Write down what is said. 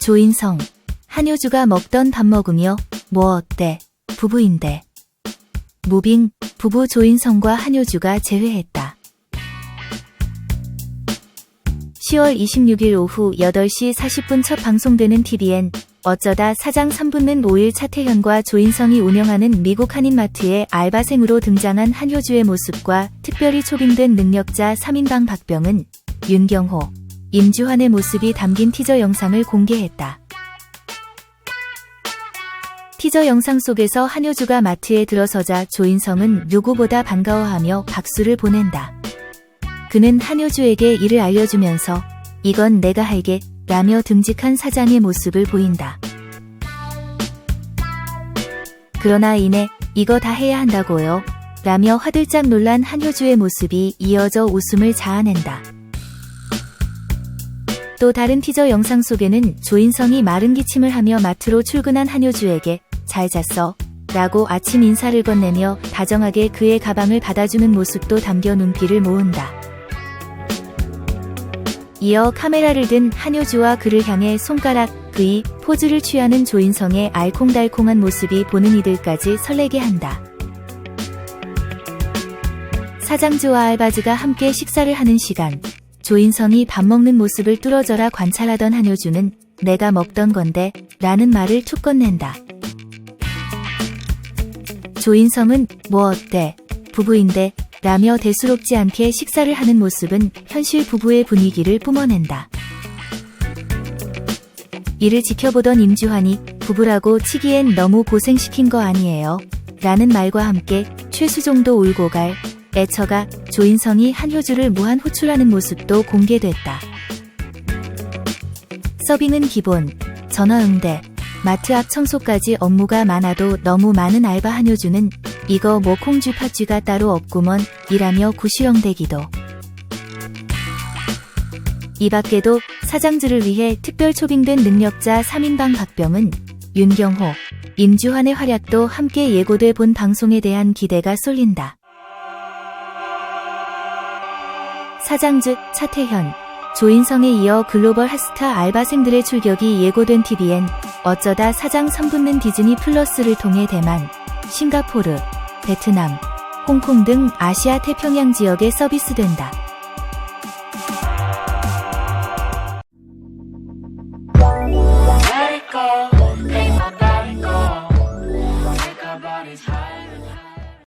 조인성, 한효주가 먹던 밥 먹으며 뭐 어때? 부부인데. 무빙, 부부 조인성과 한효주가 재회했다. 10월 26일 오후 8시 40분 첫 방송되는 TVN 어쩌다 사장 3분는 5일 차태현과 조인성이 운영하는 미국 한인마트의 알바생으로 등장한 한효주의 모습과 특별히 초빙된 능력자 3인방 박병은 윤경호, 임주환의 모습이 담긴 티저 영상을 공개했다. 티저 영상 속에서 한효주가 마트에 들어서자 조인성은 누구보다 반가워하며 박수를 보낸다. 그는 한효주에게 이를 알려주면서 이건 내가 할게 라며 듬직한 사장의 모습을 보인다. 그러나 이내 이거 다 해야 한다고요. 라며 화들짝 놀란 한효주의 모습이 이어져 웃음을 자아낸다. 또 다른 티저 영상 속에는 조인성이 마른 기침을 하며 마트로 출근한 한효주에게 잘 잤어. 라고 아침 인사를 건네며 다정하게 그의 가방을 받아주는 모습도 담겨 눈길을 모은다. 이어 카메라를 든 한효주와 그를 향해 손가락, 그이, 포즈를 취하는 조인성의 알콩달콩한 모습이 보는 이들까지 설레게 한다. 사장주와 알바즈가 함께 식사를 하는 시간, 조인성이 밥 먹는 모습을 뚫어져라 관찰하던 한효주는 내가 먹던 건데 라는 말을 툭 건넨다. 조인성은 뭐 어때? 부부인데 라며 대수롭지 않게 식사를 하는 모습은 현실 부부의 분위기를 뿜어낸다. 이를 지켜보던 임주환이 부부라고 치기엔 너무 고생시킨 거 아니에요. 라는 말과 함께 최수종도 울고 갈 애처가 조인성이 한효주를 무한 호출하는 모습도 공개됐다. 서빙은 기본, 전화 응대, 마트 앞 청소까지 업무가 많아도 너무 많은 알바 한효주는 이거 뭐 콩쥐 팥쥐가 따로 없구먼 이라며 구시렁대기도. 이 밖에도 사장들을 위해 특별 초빙된 능력자 3인방 박병은 윤경호, 임주환의 활약도 함께 예고돼 본 방송에 대한 기대가 쏠린다. 사장즉 차태현, 조인성에 이어 글로벌 핫스타 알바생들의 출격이 예고된 TVN 어쩌다 사장 3분는 디즈니 플러스를 통해 대만, 싱가포르, 베트남, 홍콩 등 아시아 태평양 지역에 서비스된다.